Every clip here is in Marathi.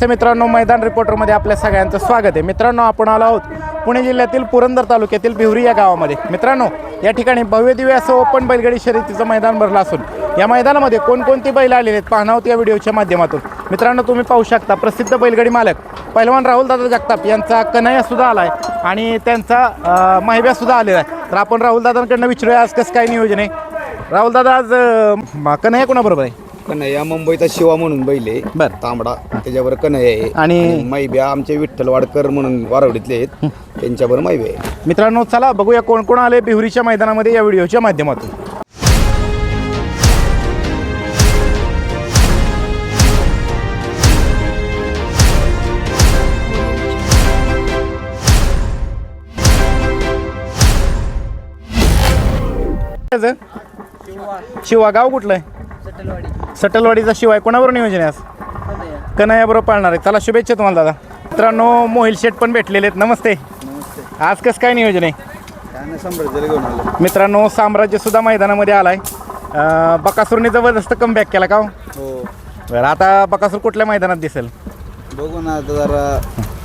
नमस्ते मित्रांनो मैदान रिपोर्टरमध्ये आपल्या सगळ्यांचं स्वागत आहे. मित्रांनो आपण आलो आहोत पुणे जिल्ह्यातील पुरंदर तालुक्यातील बिहुरी या गावामध्ये. मित्रांनो या ठिकाणी भव्य दिव्य असं ओपन बैलगाडी शर्यतीचं मैदान भरलं असून या मैदानामध्ये कोणकोणती बैल आलेले आहेत पाहणं आहोत या व्हिडिओच्या माध्यमातून. मित्रांनो तुम्ही पाहू शकता प्रसिद्ध बैलगाडी मालक पहिलवान राहुलदादा जगताप यांचा कन्हैयासुद्धा आला आहे आणि त्यांचा अं, आलेला आहे. तर आपण राहुलदादांकडनं विचारूया आज कसं काय नियोजन आहे? राहुलदादा आज कन्हैया कोणाबरोबर आहे? कन्हैया मुंबईचा शिवा म्हणून बैल आहे. बर. तांबडा त्याच्यावर कन्हैया आहे. आणि- मैब्या आमचे विठ्ठल वाडकर म्हणून वारवडीतले आहेत. त्यांच्यावर मैबे आहे मित्रांनो चला बघूया कोण कोण आले बिहुरीच्या मैदानामध्ये या व्हिडिओच्या माध्यमातून. शिवा गाव कुठलं आहे? सटलवाडीचा शिवाय कोणाबरोबर नियोजन आहे आज? कन्हैया बरोबर पाळणार आहे. चला शुभेच्छा तुम्हाला दादा. मित्रांनो मोहिल शेठ पण भेटलेले आहेत. नमस्ते. आज कसं काय नियोजन आहे? मित्रांनो साम्राज्य सुद्धा मैदानामध्ये आलाय. बकासूरने जबरदस्त कमबॅक केला का हो? हो. बरं आता बकासूर कुठल्या मैदानात दिसेल? बघू ना आता जरा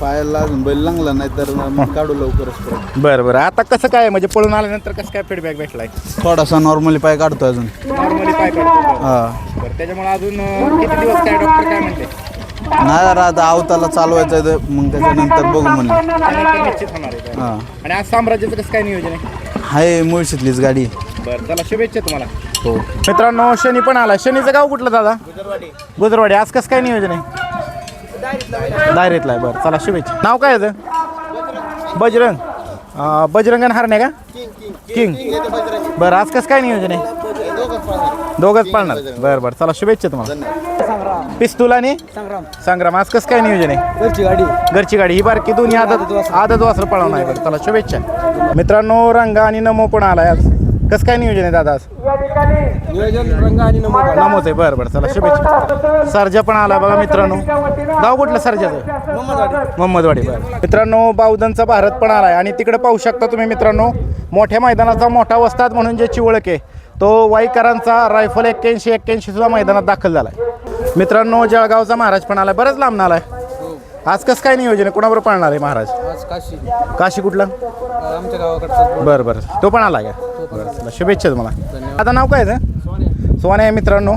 पायाला अजून बैल लागला नाही तर मग काढू लवकरच परत. बरं बरं. आता कसं काय म्हणजे पळून आल्यानंतर कसं काय फीडबॅक भेटलाय? थोडासा नॉर्मली पाय काढतो अजून. नॉर्मली काय करतो हा. बरं त्याच्यामुळे अजून अं, किती दिवस काय डॉक्टर काय म्हणते? नाही जरा आता आवताला चालवायचं आहे तर मग त्याच्यानंतर बघू म्हणलं. त्यानंतर निश्चित होणार आहे का? हा. आणि आज साम्राज्याचं कसं काय नियोजन आहे? हाय मुळशीतलीच गाडी. बरं चला शुभेच्छा तुम्हाला. हो. मित्रांनो शनी पण आला. शनीचं गाव कुठलं दादा? गुजरवाडी. आज कसं काय नियोजन आहे? दायरीतला आहे बरं चला शुभेच्छा. नाव काय याचं बजरंग. अं, बजरंग आणि हरणे का? किंग. बरं आज कसं काय नियोजन आहे? दोघंच पाळणार. बरं बरं चला शुभेच्छा तुम्हाला. पिस्तूल आणि? संग्राम. आज कसं काय नियोजन आहे? घरची गाडी. घरची गाडी ही बारकी दोन्ही आदत आदत वासर पळवणार आहे. बरं चला शुभेच्छा. मित्रांनो रंगा आणि नमो पण आलाय आज. कसं काय नियोजन आहे दादा आज? नियोजन रंग आणि नमोच आहे बरं बरं चला शुभेच्छा. सरजा पण आला बघा मित्रांनो. गाव कुठलं सरजाचं? मोहम्मदवाडी बरं. मित्रांनो बावधनचा भारत पण आलाय. आणि तिकडे पाहू शकता तुम्ही मित्रांनो मोठ्या मैदानाचा मोठा वस्ताद म्हणून ज्याची ओळख आहे तो वाईकरांचा रायफल एक्क्याऐंशी एक्क्याऐंशी सुद्धा मैदानात दाखल झालाय. मित्रांनो जळगावचा महाराज पण आलाय. बरंच लांब आलाय आज कसं काय नियोजन आहे? कोणाबरोबर पाळणार आहे महाराज? आज काशी. काशी कुठलं? आमच्या गावाकडचं. बरं बरं. तो पण आला का? बरं शुभेच्छा तुम्हाला. आता नाव काय आहे सोने आहे मित्रांनो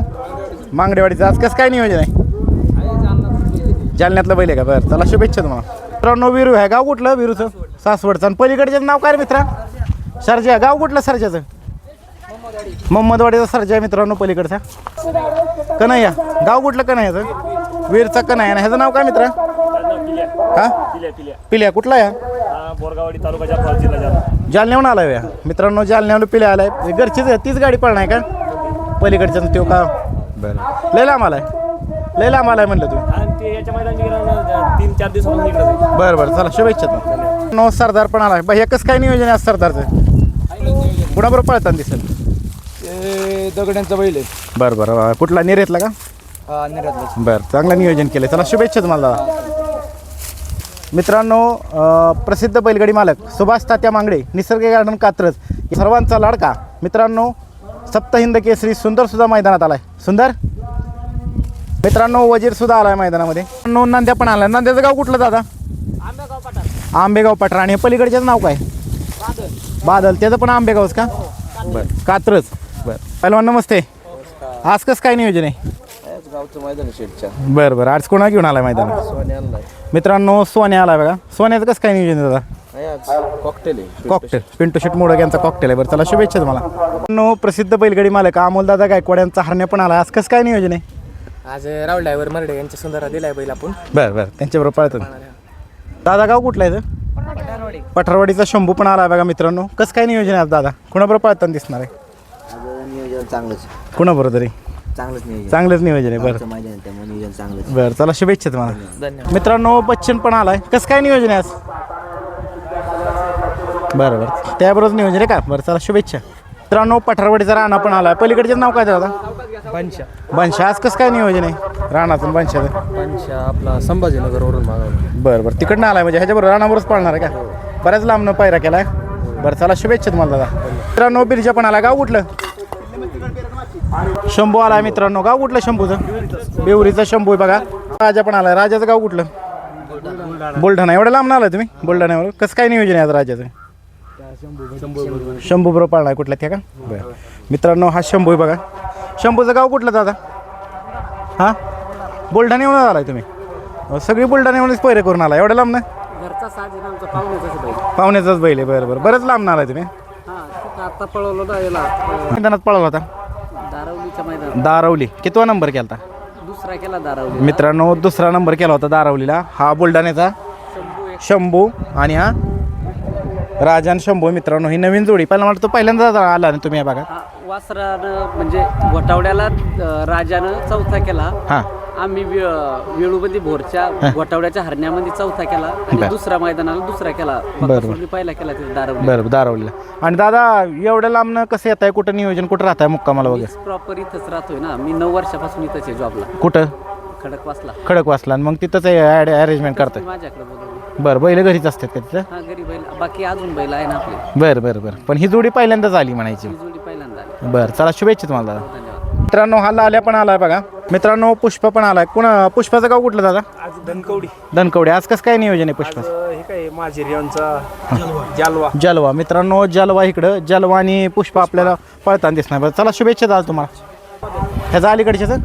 मांगडेवाडीचं. आज कसं काय नियोजन आहे? जालन्यातलं बैल आहे का? बरं चला शुभेच्छा तुम्हाला. मित्रांनो विरू आहे. गाव कुठलं विरूचं? सासवडचं. आणि पलीकडचं नाव काय मित्रा? सरजा. गाव कुठलं सरजाचं? मोहम्मदवाडीचा सरजा आहे मित्रांनो पलीकडचा. कन्हैया. गाव कुठलं कन्हैयाचं? वीरचा कन्हैया. ह्याचं नाव काय मित्रा? हा? पिल्या. कुठला या? बोरगावडी तालुका जाफर जिल्हा जालना जालन्याहून आलाय या मित्रांनो जालन्याहून पिल्या आलाय. घरचीच आहे तीच गाडी पळणार आहे का? पलीकडच्या तो का? बरं. लय लांब आलाय. लय लांब आलाय म्हणलं तुम्ही. आणि ते याच्या तीन चार दिवसापासून इकडे जाईल. बरं बरं. चला शुभेच्छा तुम्हाला. नो सरदार पण आलाय. बाई एकच काय नियोजन आहे आज सरदारचं? कुणाबरोबर पळताना दिसेल? ते दगड्यांचा बैल आहे. बरं बरं. बरं. कुठला? निरेतला का? हा निरातला बरं चांगलं नियोजन केलं चला शुभेच्छा तुम्हाला दादा. मित्रांनो प्रसिद्ध बैलगाडी मालक सुभाष तात्या मांगडे निसर्ग गार्डन कात्रज सर्वांचा लाडका मित्रांनो सप्तहिंद केसरी सुंदर सुद्धा मैदानात आलाय. सुंदर? मित्रांनो वजीर सुद्धा आलाय मैदानामध्ये. नो नांद्या पण आलाय. नांद्याचं गाव कुठलं दादा? आंबेगाव पठार. आणि हे पलीकडच्याच नाव काय? बादल. त्याचं पण आंबेगावच का? बरं कात्रज. बरं. पहिलवान नमस्ते. आज कसं काय नियोजन आहे? गावचं मैदान शेटच्या बरं बरं. आज कोणा घेऊन आलाय मैदानात सोने आणलाय. मित्रांनो सोन्या आलाय बघा. सोन्याचं कसं काय नियोजन आहे दादा? आज कॉकटेल आहे. कॉकटेल पिंटू शेट मोडक यांचा कॉकटेल आहे बरं. चला शुभेच्छा तुम्हाला. नो प्रसिद्ध बैलगाडी मालक अमोलदादा गायकवाड यांचा हरण्या पण आला आज कसं काय नियोजन आहे? आज राहुल ड्रायव्हर मर्डे यांच्या सुंदर दिलाय बैल आपण. बरं बरं. त्यांच्याबरोबर पळतात दादा गाव कुठलं आहे इथं? पठारवाडीचा शंभू पण आला बघा मित्रांनो. कसं काय नियोजन आहे आज दादा? कुणाबरोबर पळताना दिसणार आहे? नियोजन चांगलंच कुणाबरोबर तरी? चांगलंच नियोजन. चांगलंच नियोजन आहे बरं. मैदान आहे, त्यामुळे नियोजन चांगलंच बरं चला शुभेच्छा तुम्हाला. धन्यवाद. मित्रांनो बच्चन पण आलाय. कसं काय नियोजन आहे आज? बरं बरं. त्याबरोबर नियोजन आहे का? बरं चला शुभेच्छा. मित्रांनो पठारवाडीचा राणा पण आलाय. पलीकडचं नाव काय दादा? पंचा बनशा आज कसं काय नियोजन आहे? राणाचं बनशाचं पंचा आपला संभाजीनगरवरून मागवला. बरं बरं. तिकडनं आलाय म्हणजे ह्याच्याबरोबर राणावरच पाळणार आहे का? बऱ्याच लांबनं पायरा केलाय. बरं चला शुभेच्छा तुम्हाला दादा. मित्रांनो बिरजा पण आला गाव कुठलं? शंभू आलाय मित्रांनो. गाव कुठलं शंभूचं? बेवरीचा शंभू आहे बघा. राजा पण आलाय. राजाचं गाव कुठलं? बुलढाणा. एवढं लांब आलाय तुम्ही? बुलढाण्यावर. कसं काय नियोजन आहे आज राजाचं? शंभू बरोबर पाळणार. कुठल्या त्या का? बरं. मित्रांनो हा शंभू आहे बघा. शंभूचं गाव कुठलं दादा? हां? बुलढाण्यावर आलाय तुम्ही. अहो, सगळी बुलढाण्यावरच पैरे करून आला एवढं लांब ना पाहुण्याचाच बैल. आहे. बरं बरं. बरंच लांब आलाय तुम्ही. आता पळवलं ना याला मैदानात पळवला होता. दारवलीच्या मैदान दारवली. कितवा नंबर केला होता दुसरा केला दारवली मित्रांनो दुसरा नंबर केला होता दारावलीला. हा बुलढाण्याचा शंभू आणि हा राजान शंभू मित्रांनो ही नवीन जोडी. पहिला मला तो पहिल्यांदा आला ना तुम्ही या भागात? हा वासरानं म्हणजे घोटावड्याला अं, राजानं चौथा केला. हां. आम्ही वे- वेळूमध्ये भोरच्या घोटावड्याच्या हरण्यामध्ये चौथा केला आणि बरं. दुसरा मैदानाला दुसरा केला. बरं. पहिला केला तिथे दारवली. बरं दारावलीला. आणि दादा एवढ्या लांबनं कसं येत आहे कुठं नियोजन? कुठं राहत आहे मुक्कामाला वगैरे? प्रॉपर इथंच राहतोय ना. मी नऊ वर्षापासून इथंच आहे जॉबला कुठं? खडक वाचला खडक वाचला आणि मग तिथंच अरेंजमेंट करताय. माझ्याकडे बोलवलं बरं बैल घरीच असतात का तिथं? हा घरी बैल. बाकी अजून बैल आहे ना आपली. बरं बरं बरं. पण ही जोडी पहिल्यांदाच आली म्हणायची. ही जोडी पहिल्यांदा आली. बरं चला शुभेच्छा तुम्हाला दादा. धन्यवाद. मित्रांनो हा लाल्या पण आलाय बघा. मित्रांनो पुष्प पण आलाय. कुणा पुष्पाचं गाव कुठलं दादा? आज धनकवडी धनकवडे आज कसं काय नियोजन आहे पुष्पाचं? हे काय माझी यांचा जालवा जलवा. मित्रांनो जलवा इकडं. जलवा आणि पुष्प आपल्याला पळताना दिसणार. बरं चला शुभेच्छा दादा तुम्हाला. ह्याचा अलीकडच्याचं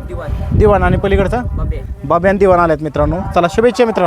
दिवाण. आणि पलीकडचं? बाब्यान दिवाण आल्यात मित्रांनो. चला शुभेच्छा मित्र.